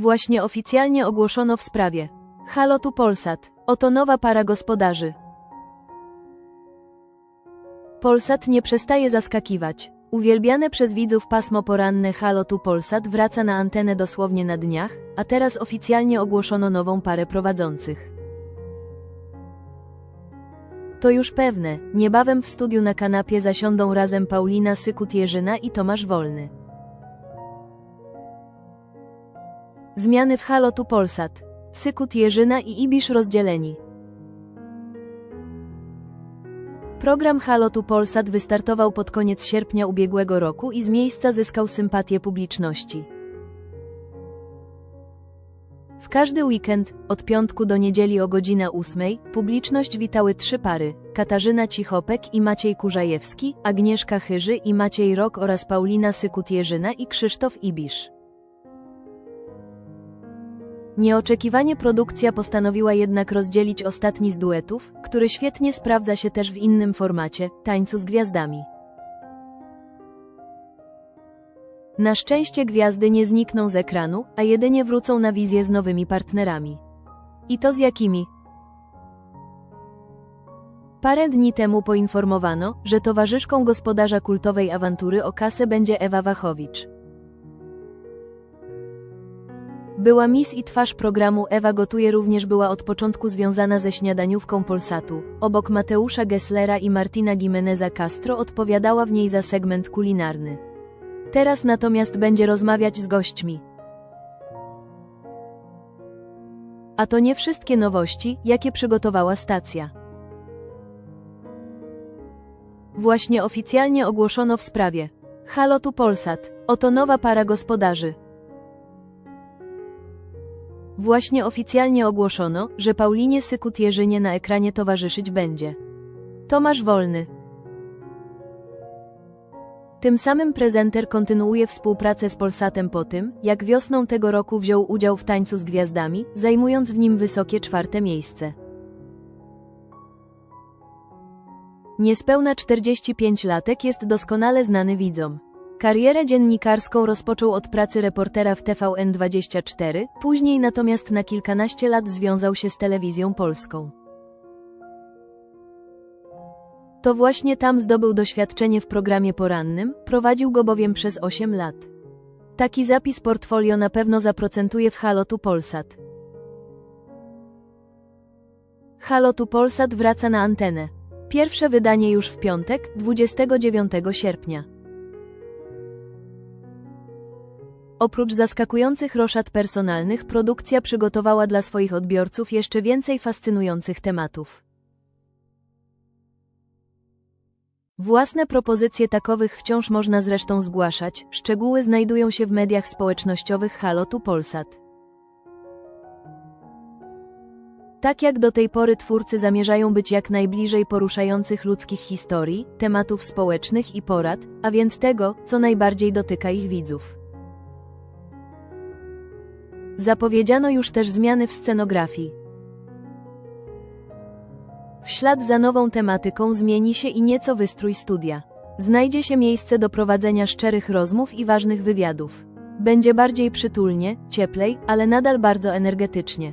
Właśnie oficjalnie ogłoszono w sprawie. Halo tu Polsat. Oto nowa para gospodarzy. Polsat nie przestaje zaskakiwać. Uwielbiane przez widzów pasmo poranne Halo tu Polsat wraca na antenę dosłownie na dniach, a teraz oficjalnie ogłoszono nową parę prowadzących. To już pewne, niebawem w studiu na kanapie zasiądą razem Paulina Sykut-Jerzyna i Tomasz Wolny. Zmiany w Halo tu Polsat. Sykut Jerzyna i Ibisz rozdzieleni. Program Halo tu Polsat wystartował pod koniec sierpnia ubiegłego roku i z miejsca zyskał sympatię publiczności. W każdy weekend, od piątku do niedzieli o godzina 8, publiczność witały trzy pary: Katarzyna Cichopek i Maciej Kurzajewski, Agnieszka Chyży i Maciej Rok oraz Paulina Sykut-Jerzyna i Krzysztof Ibisz. Nieoczekiwanie produkcja postanowiła jednak rozdzielić ostatni z duetów, który świetnie sprawdza się też w innym formacie tańcu z gwiazdami. Na szczęście gwiazdy nie znikną z ekranu, a jedynie wrócą na wizję z nowymi partnerami. I to z jakimi? Parę dni temu poinformowano, że towarzyszką gospodarza kultowej awantury o kasę będzie Ewa Wachowicz. Była mis i twarz programu Ewa Gotuje również była od początku związana ze śniadaniówką Polsatu. Obok Mateusza Gesslera i Martina Gimeneza Castro odpowiadała w niej za segment kulinarny. Teraz natomiast będzie rozmawiać z gośćmi. A to nie wszystkie nowości, jakie przygotowała stacja. Właśnie oficjalnie ogłoszono w sprawie. Halo tu Polsat. Oto nowa para gospodarzy. Właśnie oficjalnie ogłoszono, że Paulinie Sykut-Jerzynie na ekranie towarzyszyć będzie Tomasz Wolny. Tym samym prezenter kontynuuje współpracę z Polsatem po tym, jak wiosną tego roku wziął udział w Tańcu z Gwiazdami, zajmując w nim wysokie czwarte miejsce. Niespełna 45 latek jest doskonale znany widzom. Karierę dziennikarską rozpoczął od pracy reportera w TVN24, później natomiast na kilkanaście lat związał się z telewizją polską. To właśnie tam zdobył doświadczenie w programie porannym, prowadził go bowiem przez 8 lat. Taki zapis portfolio na pewno zaprocentuje w Halotu Polsat. Halotu Polsat wraca na antenę. Pierwsze wydanie już w piątek, 29 sierpnia. Oprócz zaskakujących roszad personalnych, produkcja przygotowała dla swoich odbiorców jeszcze więcej fascynujących tematów. Własne propozycje takowych wciąż można zresztą zgłaszać, szczegóły znajdują się w mediach społecznościowych Halotu Polsat. Tak jak do tej pory twórcy zamierzają być jak najbliżej poruszających ludzkich historii, tematów społecznych i porad, a więc tego, co najbardziej dotyka ich widzów. Zapowiedziano już też zmiany w scenografii. W ślad za nową tematyką zmieni się i nieco wystrój studia. Znajdzie się miejsce do prowadzenia szczerych rozmów i ważnych wywiadów. Będzie bardziej przytulnie, cieplej, ale nadal bardzo energetycznie.